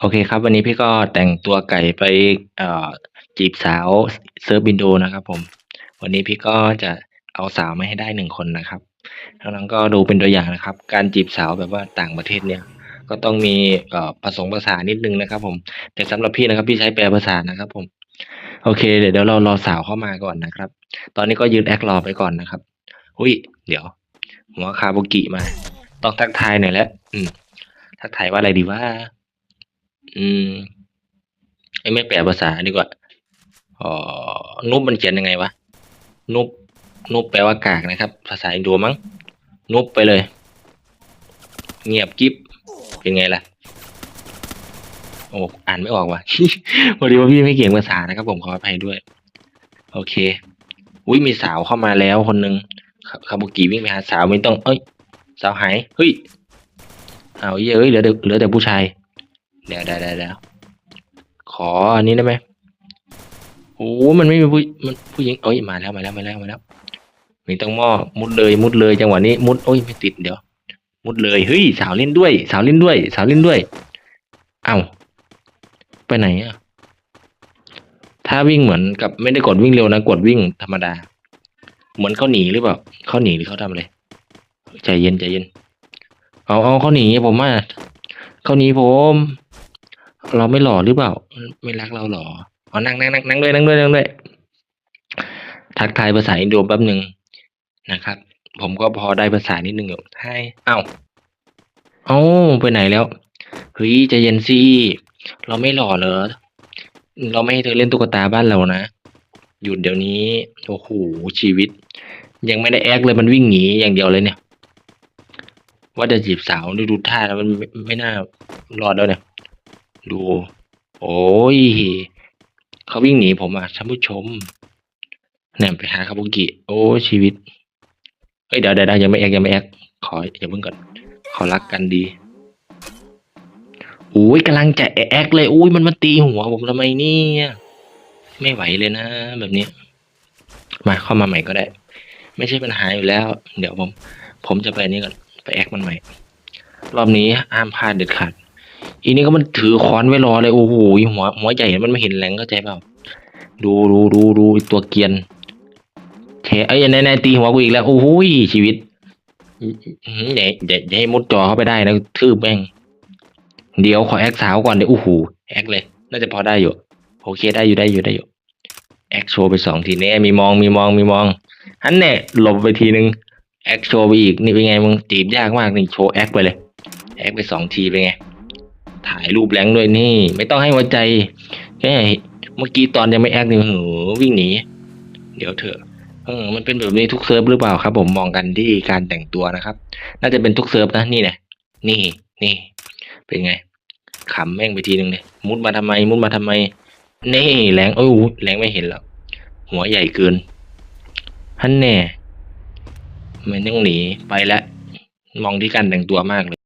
โอเคครับ วันนี้พี่ก็แต่งตัวไก่ไปเอ่อจีบสาวเซิร์ฟวินโดนะครับผม วันนี้พี่ก็จะเอาสาวมาให้ได้หนึ่งคนนะครับน้องๆก็ดูเป็นตัวอย่างนะครับ การจีบสาวแบบว่าต่างประเทศเนี่ย ก็ต้องมีเอ่อผสมภาษานิดนึงนะครับผม แต่สำหรับพี่นะครับพี่ใช้แปลภาษานะครับผม โอเคเดี๋ยวเดี๋ยวเรารอสาวเข้ามาก่อนนะครับ ตอนนี้ก็ยืนแอครอไปก่อนนะครับอุ้ย เดี๋ยว หัวคาบุกิมา ต้องทักทายหน่อยแล้ว อืม ทักทายว่าอะไรดีว่า อืมไอ้ไม่แปลภาษาดีกว่าอ๋อนุบมันเขียนยังไงวะ นุบนุบแปลว่ากากนะครับ ภาษาอินโดมั้ง นุบไปเลย เงียบกิ๊บ เป็นไงล่ะ โอ้ อ่านไม่ออกว่ะพอดีว่าพี่ไม่เก่งภาษานะครับ ผมขออภัยด้วย โอเค อุ้ยมีสาวเข้ามาแล้วคนหนึ่งคาคาบุกิวิ่งไปหาสาวไม่ต้อง เอ้ย สาวหาย เฮ้ย เอาเยอะเอ้ยเหลือแต่เหลือแต่ผู้ชาย เดี๋ยวเดี๋ยวเดี๋ยวเดี๋ยวขออันนี้ได้ไหมโอ้มันไม่มีผู้มันผู้หญิงเอ้ยมาแล้วมาแล้วมาแล้วมาแล้วมีต้องหม้อมุดเลยมุดเลยจังหวะนี้ มุดโอ้ยไม่ติดเดี๋ยว มุดเลยเฮ้ยสาวเล่นด้วย สาวเล่นด้วย สาวเล่นด้วย เอ้าไปไหนอะถ้าวิ่งเหมือนกับไม่ได้กดวิ่งเร็วนะกดวิ่งธรรมดา เหมือนเขาหนีหรือเปล่าเขาหนีหรือเขาทำอะไรใจเย็นใจเย็น เอาเอาเขาหนีผมว่าเขาหนีผม เราไม่หล่อหรือเปล่า ไม่รักเราหรออ๋อนั่งนั่งนั่งนั่งด้วยนั่งด้วยนั่งด้วยทักทายภาษาอินโดแป๊บหนึ่งนะครับ ผมก็พอได้ภาษานิดนึงอยู่ให้เอ้าเอ้าไปไหนแล้วเฮ้ยใจเย็นสิเราไม่หล่อเหรอเราไม่ให้เธอเล่นตุ๊กตาบ้านเรานะหยุดเดี๋ยวนี้โอ้โหชีวิต ยังไม่ได้แอคเลยมันวิ่งหนีอย่างเดียวเลยเนี่ย ว่าจะจีบสาวดูดูท่าแล้วมันไม่ไม่น่ารอดแล้วเนี่ย ดู โอ้ย เขาวิ่งหนีผมอะท่านผู้ชมเนี่ยไปหาคาบุกิ โอ้ชีวิต เฮ้ยเดี๋ยวเดี๋ยวยังไม่แอคยังไม่แอคขออย่าเพิ่งก่อนเขารักกันดีโอ้ยกำลังจะแอคเลยอุ้ยมันมาตีหัวผมทำไมเนี่ยไม่ไหวเลยนะ แบบนี้ มาเข้ามาใหม่ก็ได้ ไม่ใช่ปัญหาอยู่แล้ว เดี๋ยวผม ผมจะไปนี่ก่อนไปแอคมันใหม่ รอบนี้ห้ามพลาดเด็ดขาด อีนี่ก็มันถือค้อนไว้รอเลยโอ้โหหัวหัวใหญ่มันไม่เห็นแรงเข้าใจเปล่าดูดูดูดูตัวเกียนเทเอ้ยนายๆตีหัวกูอีกแล้วโอ้โหชีวิตอื้อหืออย่าอย่าอย่าให้มุดจอเข้าไปได้นะทืบแม่งเดี๋ยวขอแอคสาวก่อนเดี๋ยวโอ้โหแอคเลย น่าจะพอได้อยู่โอเคได้อยู่ได้อยู่ได้อยู่แอคโชว์ไปสองทีแน่มีมองมีมองมีมองฮันแน่หลบไปทีนึงแอคโชว์ไปอีกนี่เป็นไงมึงจีบยากมากนี่โชว์แอคไปเลยแอคไปสองทีเป็นไง ถ่ายรูปแรงด้วยนี่ ไม่ต้องให้หัวใจแค่เมื่อกี้ตอนยังไม่แอคนี่โอ้โหวิ่งหนีเดี๋ยวเถอะเออมันเป็นแบบนี้ทุกเซิร์ฟหรือเปล่าครับ ผมมองกันที่การแต่งตัวนะครับ น่าจะเป็นทุกเซิร์ฟนะนี่เนี่ยนี่นี่ เป็นไงขำแม่งไปทีนึงเลยมุดมาทำไม มุดมาทำไมนี่แรงโอ้ยแรงไม่เห็นแล้วหัวใหญ่เกินฮันแน่มันต้องหนีไปแล้วมองที่การแต่งตัวมากเลย